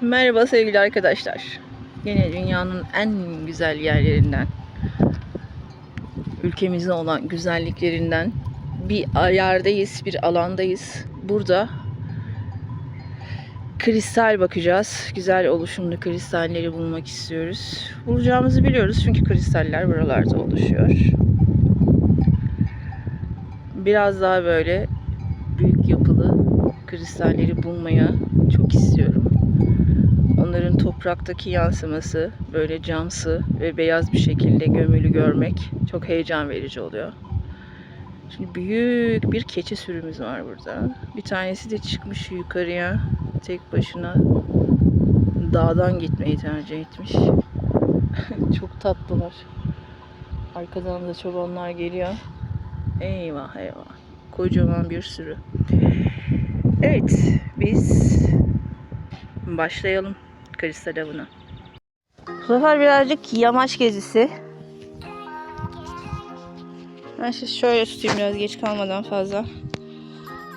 Merhaba sevgili arkadaşlar. Yine dünyanın en güzel yerlerinden, ülkemizin olan güzelliklerinden bir yerdayız, bir alandayız. Burada kristal bakacağız. Güzel oluşumlu kristalleri bulmak istiyoruz. Bulacağımızı biliyoruz çünkü kristaller buralarda oluşuyor. Biraz daha böyle büyük yapılı kristalleri bulmaya çok istiyorum. Onların topraktaki yansıması böyle camsı ve beyaz bir şekilde gömülü görmek çok heyecan verici oluyor. Şimdi büyük bir keçi sürümüz var burada. Bir tanesi de çıkmış yukarıya tek başına dağdan gitmeyi tercih etmiş. çok tatlılar. Arkadan da çobanlar geliyor. Eyvah eyvah. Kocaman bir sürü. Evet, biz başlayalım kristal avına. Bu sefer birazcık yamaç gezisi. Ben sizi şöyle tutayım biraz geç kalmadan fazla.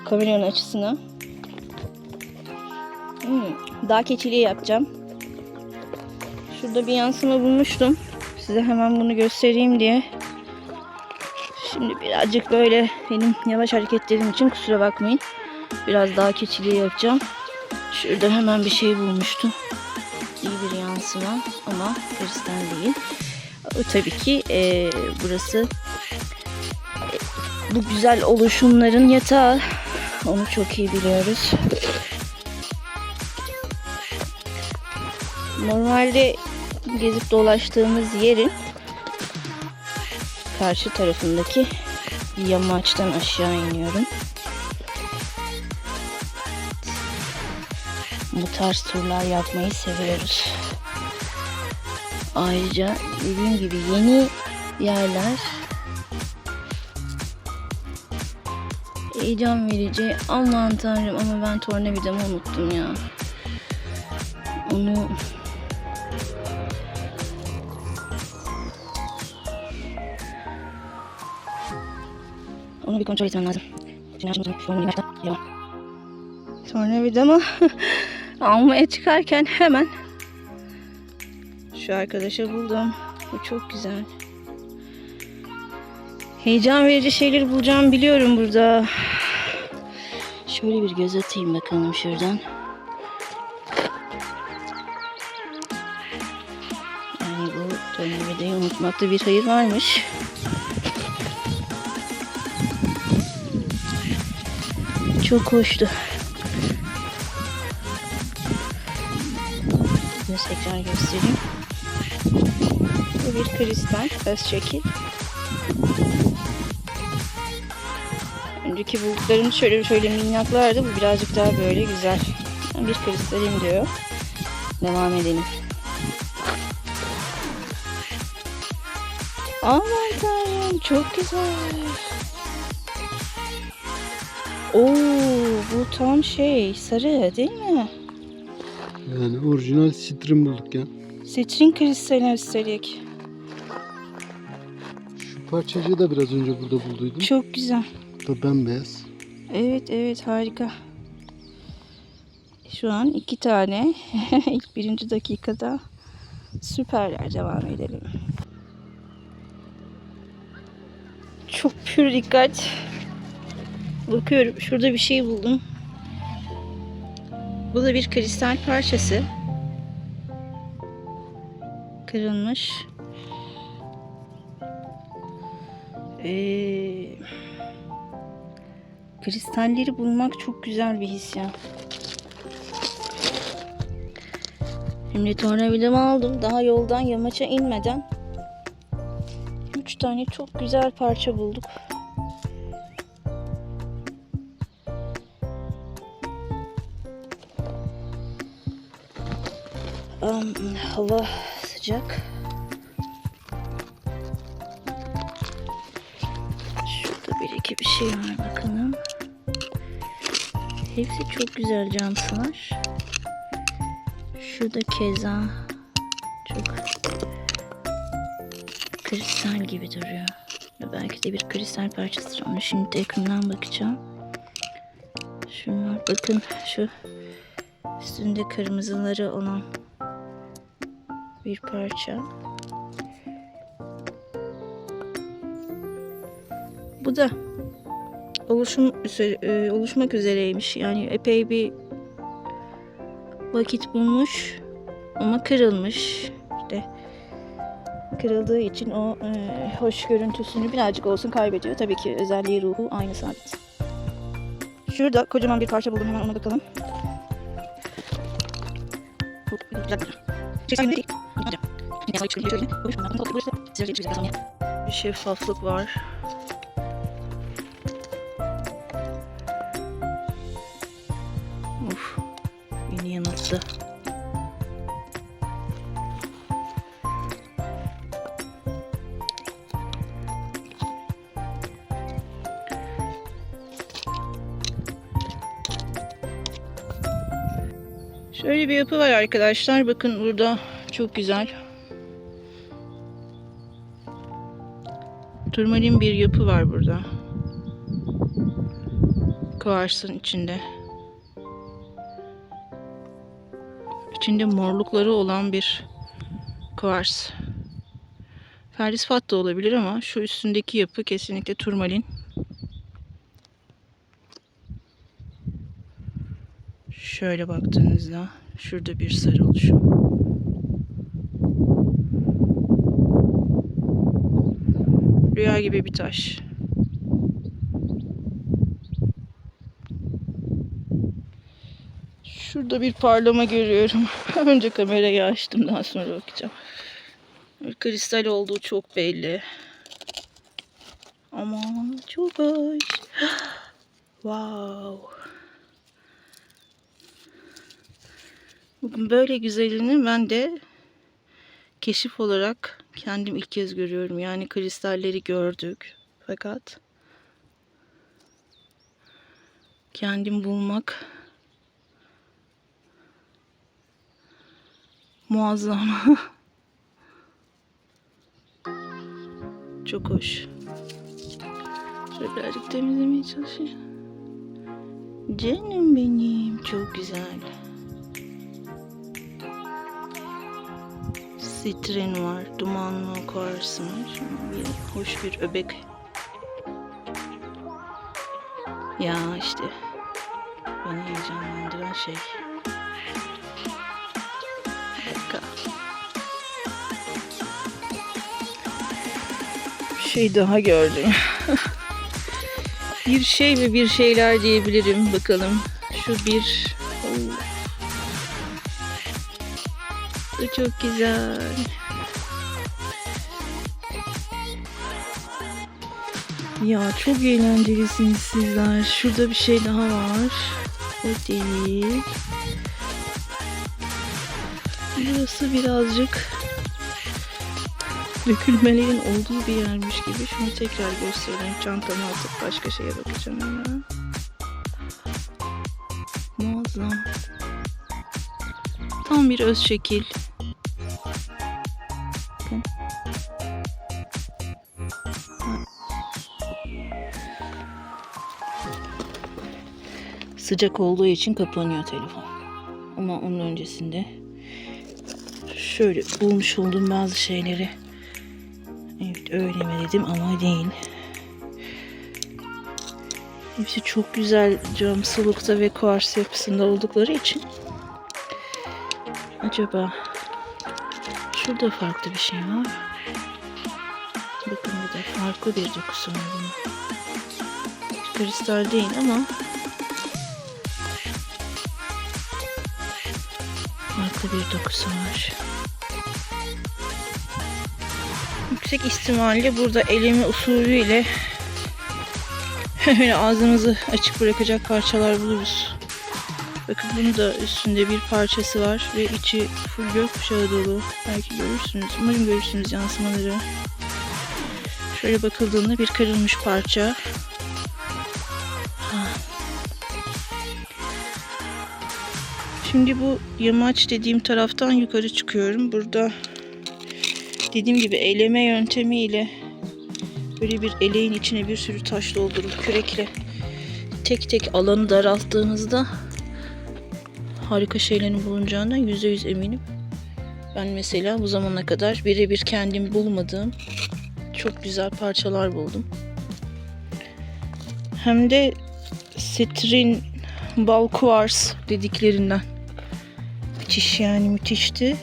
Kameranın açısını. Hmm, dağ keçiliği yapacağım. Şurada bir yansıma bulmuştum. Size hemen bunu göstereyim diye. Şimdi birazcık böyle benim yavaş hareketlerim için kusura bakmayın. Biraz daha keçiliği yapacağım. Şurada hemen bir şey bulmuştum. Yansıma ama kristal değil. O, tabii ki e, burası e, bu güzel oluşumların yatağı. Onu çok iyi biliyoruz. Normalde gezip dolaştığımız yerin karşı tarafındaki yamaçtan aşağı iniyorum. Bu tarz turlar yapmayı seviyoruz. Ayrıca dediğim gibi yeni yerler heyecan verici. Aman tanrım ama ben tornavidamı unuttum ya. Onu Onu bir kontrol etmem lazım. Tornavidamı almaya çıkarken hemen şu arkadaşı buldum. Bu çok güzel. Heyecan verici şeyler bulacağım biliyorum burada. Şöyle bir göz atayım bakalım şuradan. Yani bu tornavidayı unutmakta bir hayır varmış. Çok hoştu. Bunu tekrar göstereyim. Bir kristal öz şekil. Önceki bulduklarım şöyle şöyle minnaklardı. Bu birazcık daha böyle güzel. Bir kristalim diyor. Devam edelim. Aman tanrım çok güzel. Oo, bu tam şey sarı değil mi? Yani orijinal sitrin bulduk ya. Sitrin kristali üstelik. Parçacığı da biraz önce burada bulduydum. Çok güzel. Da bembeyaz. Evet evet harika. Şu an iki tane ilk birinci dakikada süperler devam edelim. Çok pür dikkat. Bakıyorum şurada bir şey buldum. Bu da bir kristal parçası. Kırılmış. Ee, kristalleri bulmak çok güzel bir his ya. Şimdi tornavidamı aldım. Daha yoldan yamaça inmeden 3 tane çok güzel parça bulduk. Am, hava sıcak. Şurada bir şey var bakalım. Hepsi çok güzel camsılar. Şurada keza çok kristal gibi duruyor. Belki de bir kristal parçasıdır. Onu şimdi yakından bakacağım. Şunlar bakın şu Üstünde kırmızıları olan bir parça. Bu da oluşum e, oluşmak üzereymiş. Yani epey bir vakit bulmuş ama kırılmış. İşte kırıldığı için o e, hoş görüntüsünü birazcık olsun kaybediyor. Tabii ki özelliği ruhu aynı sabit. Şurada kocaman bir parça buldum hemen ona bakalım. Bir şeffaflık var. Yanılttı. Şöyle bir yapı var arkadaşlar. Bakın burada çok güzel. Turmalin bir yapı var burada. Kuarsın içinde. İçinde morlukları olan bir kuars. Feldispat da olabilir ama şu üstündeki yapı kesinlikle turmalin. Şöyle baktığınızda şurada bir sarı oluşum. Rüya gibi bir taş. Şurada bir parlama görüyorum. Önce kamerayı açtım daha sonra bakacağım. Kristal olduğu çok belli. Aman çok hoş. Wow. Bugün böyle güzelini ben de keşif olarak kendim ilk kez görüyorum. Yani kristalleri gördük. Fakat kendim bulmak muazzam. Çok hoş. Şöyle birazcık temizlemeye çalışayım. Canım benim. Çok güzel. Sitrin var. Dumanlı kuars var. Bir, hoş bir öbek. Ya işte. Beni heyecanlandıran şey. Şey daha gördüm. bir şey ve bir şeyler diyebilirim. Bakalım. Şu bir... Bu çok güzel. Ya çok eğlencelisiniz sizler. Şurada bir şey daha var. O değil. Burası birazcık dökülmelerin olduğu bir yermiş gibi. Şunu tekrar göstereyim. Çantama atıp başka şeye bakacağım ya. Muazzam. Tam bir öz şekil. Sıcak olduğu için kapanıyor telefon. Ama onun öncesinde şöyle bulmuş olduğum bazı şeyleri öyle mi dedim ama değil. Hepsi çok güzel cam sulukta ve kuars yapısında oldukları için acaba şurada farklı bir şey var. Bakın burada farklı bir dokusu var. Kristal değil ama farklı bir dokusu var. Yüksek ihtimalle burada eleme usulüyle öyle ağzımızı açık bırakacak parçalar buluruz. Bakın bunun da üstünde bir parçası var ve içi full gökkuşağı dolu. Belki görürsünüz. Umarım görürsünüz yansımaları. Şöyle bakıldığında bir kırılmış parça. Şimdi bu yamaç dediğim taraftan yukarı çıkıyorum. Burada dediğim gibi eleme yöntemiyle böyle bir eleğin içine bir sürü taş doldurup kürekle tek tek alanı daralttığınızda harika şeylerin bulunacağından yüzde yüz eminim. Ben mesela bu zamana kadar birebir kendim bulmadığım çok güzel parçalar buldum. Hem de sitrin bal dediklerinden. Müthiş yani müthişti.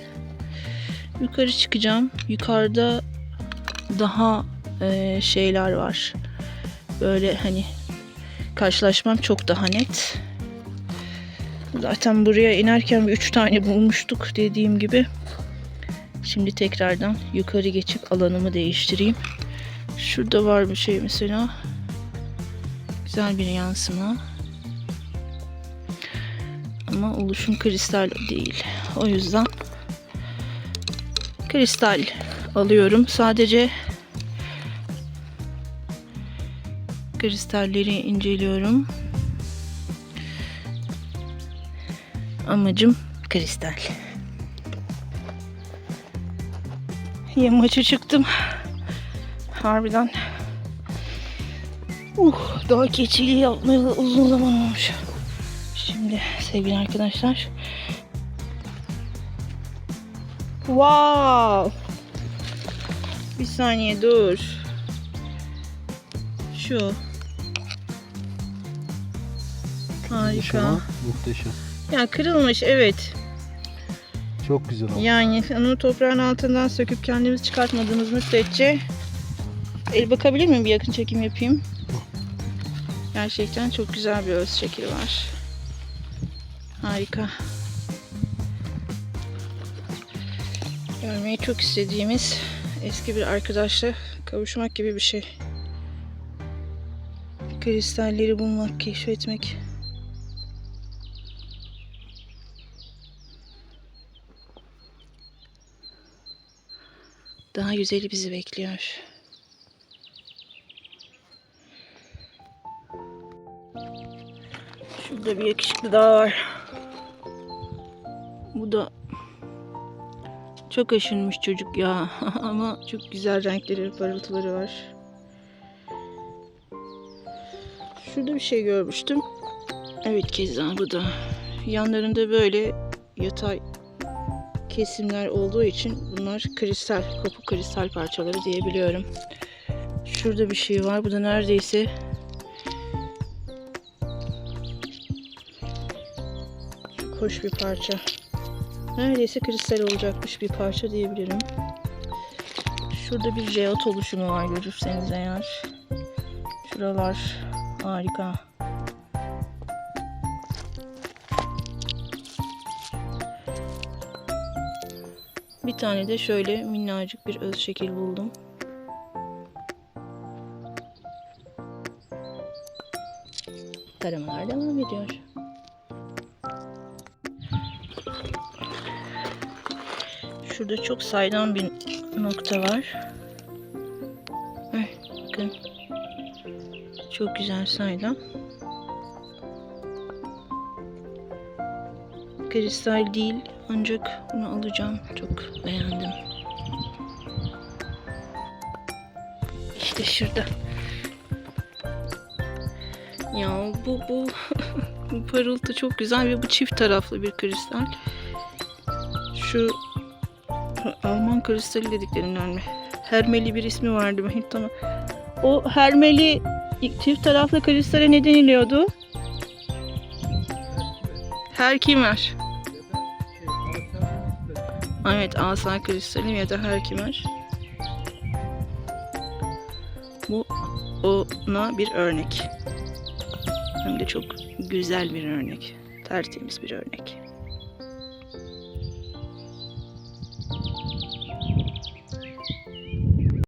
Yukarı çıkacağım. Yukarıda daha e, şeyler var. Böyle hani karşılaşmam çok daha net. Zaten buraya inerken bir üç tane bulmuştuk dediğim gibi. Şimdi tekrardan yukarı geçip alanımı değiştireyim. Şurada var bir şey mesela. Güzel bir yansıma. Ama oluşum kristal değil. O yüzden kristal alıyorum. Sadece kristalleri inceliyorum. Amacım kristal. Yamaça çıktım. Harbiden. Uh, daha keçili yapmayalı uzun zaman olmuş. Şimdi sevgili arkadaşlar. Wow. Bir saniye dur. Şu. Harika. Ama Muhteşem. Ya kırılmış evet. Çok güzel oldu. Yani onu toprağın altından söküp kendimiz çıkartmadığımız müddetçe el bakabilir miyim? Bir yakın çekim yapayım. Gerçekten çok güzel bir öz şekli var. Harika. Görmeyi çok istediğimiz eski bir arkadaşla kavuşmak gibi bir şey. Kristalleri bulmak, keşfetmek. Daha güzeli bizi bekliyor. Şurada bir yakışıklı daha var. Bu da çok aşınmış çocuk ya. Ama çok güzel renkleri, parıltıları var. Şurada bir şey görmüştüm. Evet keza bu da. Yanlarında böyle yatay kesimler olduğu için bunlar kristal, kopuk kristal parçaları diyebiliyorum. Şurada bir şey var. Bu da neredeyse çok hoş bir parça. Neredeyse kristal olacakmış bir parça diyebilirim. Şurada bir jeot oluşumu var görürseniz eğer. Şuralar harika. Bir tane de şöyle minnacık bir öz şekil buldum. Taramalar devam ediyor. Şurada çok saydam bir nokta var. Heh, bakın. Çok güzel saydam. Kristal değil ancak bunu alacağım. Çok beğendim. İşte şurada. Ya bu bu parıltı çok güzel ve bu çift taraflı bir kristal. Şu Alman kristali dediklerinden mi? Hermeli bir ismi vardı benim tamam. O Hermeli çift taraflı kristale ne deniliyordu? Herkimer. Evet asa kristalim ya da herkimer. Bu ona bir örnek. Hem de çok güzel bir örnek. Tertemiz bir örnek.